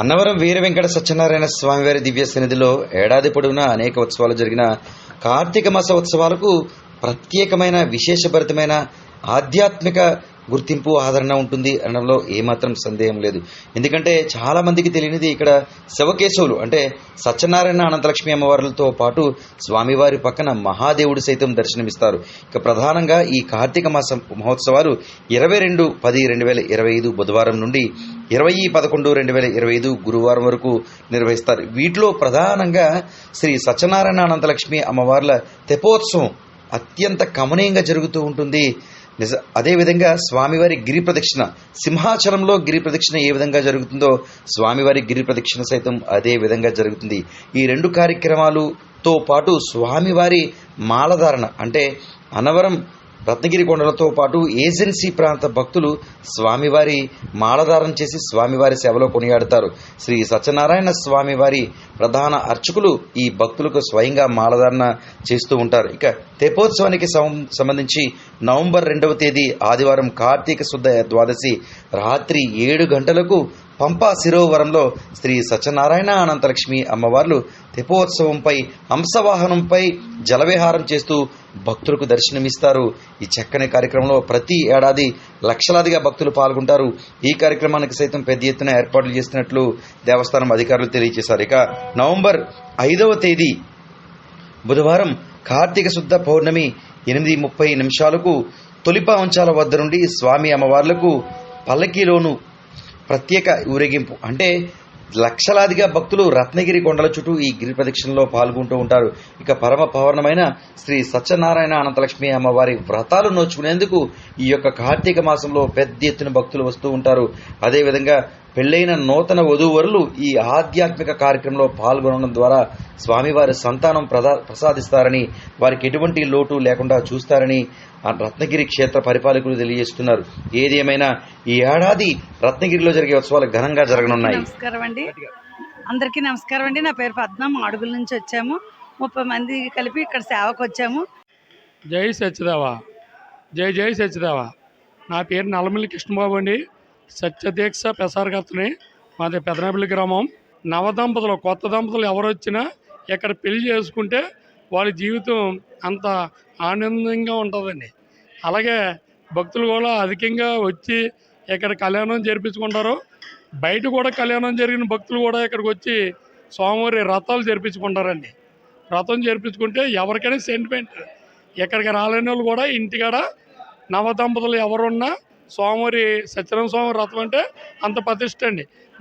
అన్నవరం వీర వెంకట సత్యనారాయణ స్వామివారి దివ్య సన్నిధిలో ఏడాది పొడవునా అనేక ఉత్సవాలు జరిగిన కార్తీక మాస ఉత్సవాలకు ప్రత్యేకమైన విశేషభరితమైన ఆధ్యాత్మిక గుర్తింపు ఆదరణ ఉంటుంది అనడంలో ఏమాత్రం సందేహం లేదు. ఎందుకంటే చాలా మందికి తెలియనిది ఇక్కడ శివకేశవులు అంటే సత్యనారాయణ అనంతలక్ష్మి అమ్మవార్లతో పాటు స్వామివారి పక్కన మహాదేవుడు సైతం దర్శనమిస్తారు. ఇక ప్రధానంగా ఈ కార్తీక మాసం మహోత్సవాలు ఇరవై రెండు పది రెండు వేల ఇరవై ఐదు బుధవారం నుండి ఇరవై పదకొండు రెండు వేల ఇరవై ఐదు గురువారం వరకు నిర్వహిస్తారు. వీటిలో ప్రధానంగా శ్రీ సత్యనారాయణ అనంతలక్ష్మి అమ్మవార్ల తెపోత్సవం అత్యంత కమనీయంగా జరుగుతూ ఉంటుంది. నిజ అదేవిధంగా స్వామివారి గిరి ప్రదక్షిణ సింహాచలంలో గిరి ప్రదక్షిణ ఏ విధంగా జరుగుతుందో స్వామివారి గిరి ప్రదక్షిణ సైతం అదే విధంగా జరుగుతుంది. ఈ రెండు కార్యక్రమాలుతో పాటు స్వామివారి మాలధారణ అంటే అనవరం రత్నగిరి కొండలతో పాటు ఏజెన్సీ ప్రాంత భక్తులు స్వామివారి మాలధారం చేసి స్వామివారి సేవలో కొనియాడతారు. శ్రీ సత్యనారాయణ స్వామివారి ప్రధాన అర్చకులు ఈ భక్తులకు స్వయంగా మాలధారణ చేస్తూ ఉంటారు. ఇక తెపోత్సవానికి సం- సంబంధించి నవంబర్ రెండవ తేదీ ఆదివారం కార్తీక శుద్ధ ద్వాదశి రాత్రి ఏడు గంటలకు పంపా శిరోవరంలో శ్రీ సత్యనారాయణ అనంతలక్ష్మి అమ్మవార్లు తెపోత్సవంపై హంసవాహనంపై జలవిహారం చేస్తూ భక్తులకు దర్శనమిస్తారు. ఈ చక్కని కార్యక్రమంలో ప్రతి ఏడాది లక్షలాదిగా భక్తులు పాల్గొంటారు. ఈ కార్యక్రమానికి సైతం పెద్ద ఎత్తున ఏర్పాట్లు చేస్తున్నట్లు దేవస్థానం అధికారులు తెలియజేశారు. ఇక నవంబర్ ఐదవ తేదీ బుధవారం కార్తీక శుద్ధ పౌర్ణమి ఎనిమిది ముప్పై నిమిషాలకు తొలిపావంచాల వద్ద నుండి స్వామి అమ్మవార్లకు పల్లకీలోను ప్రత్యేక ఊరేగింపు అంటే లక్షలాదిగా భక్తులు రత్నగిరి కొండల చుట్టూ ఈ గిరి ప్రదక్షిణలో పాల్గొంటూ ఉంటారు. ఇక పరమ పవర్ణమైన శ్రీ సత్యనారాయణ అనంతలక్ష్మి అమ్మవారి వ్రతాలు నోచుకునేందుకు ఈ యొక్క కార్తీక మాసంలో పెద్ద ఎత్తున భక్తులు వస్తూ ఉంటారు. అదేవిధంగా పెళ్ళైన నూతన వధూవరులు ఈ ఆధ్యాత్మిక కార్యక్రమంలో పాల్గొనడం ద్వారా స్వామివారి సంతానం ప్రదా ప్రసాదిస్తారని వారికి ఎటువంటి లోటు లేకుండా చూస్తారని ఆ రత్నగిరి క్షేత్ర పరిపాలకులు తెలియజేస్తున్నారు. ఏది ఏమైనా ఈ ఏడాది రత్నగిరిలో జరిగే ఉత్సవాలు ఘనంగా జరగనున్నాయి. నమస్కారం అండి. అందరికీ నమస్కారం అండి. నా పేరు పద్మ. మాడుగుల నుంచి వచ్చాము. ముప్పై మంది కలిపి ఇక్కడ సేవకు వచ్చాము జై సత్యదేవ జై జై సత్యదేవ నా పేరు నల్లమల్లి కృష్ణబాబు అండి. సత్యదీక్ష ప్రసారకర్తని మాది పెదనపల్లి గ్రామం. నవదంపతులు కొత్త దంపతులు ఎవరు వచ్చినా ఇక్కడ పెళ్ళి చేసుకుంటే వాళ్ళ జీవితం అంత ఆనందంగా ఉంటుందండి. అలాగే భక్తులు కూడా అధికంగా వచ్చి ఇక్కడ కళ్యాణం జరిపించుకుంటారు. బయట కూడా కళ్యాణం జరిగిన భక్తులు కూడా ఇక్కడికి వచ్చి స్వామివారి రథాలు జరిపించుకుంటారండి. రథం జరిపించుకుంటే ఎవరికైనా సెంటిమెంట్ ఇక్కడికి రాలేని వాళ్ళు కూడా ఇంటికాడ నవదంపతులు ఎవరున్నా స్వామివారి సత్యనారాయణ స్వామి రథం అంటే అంత ప్రతిష్ట అండి.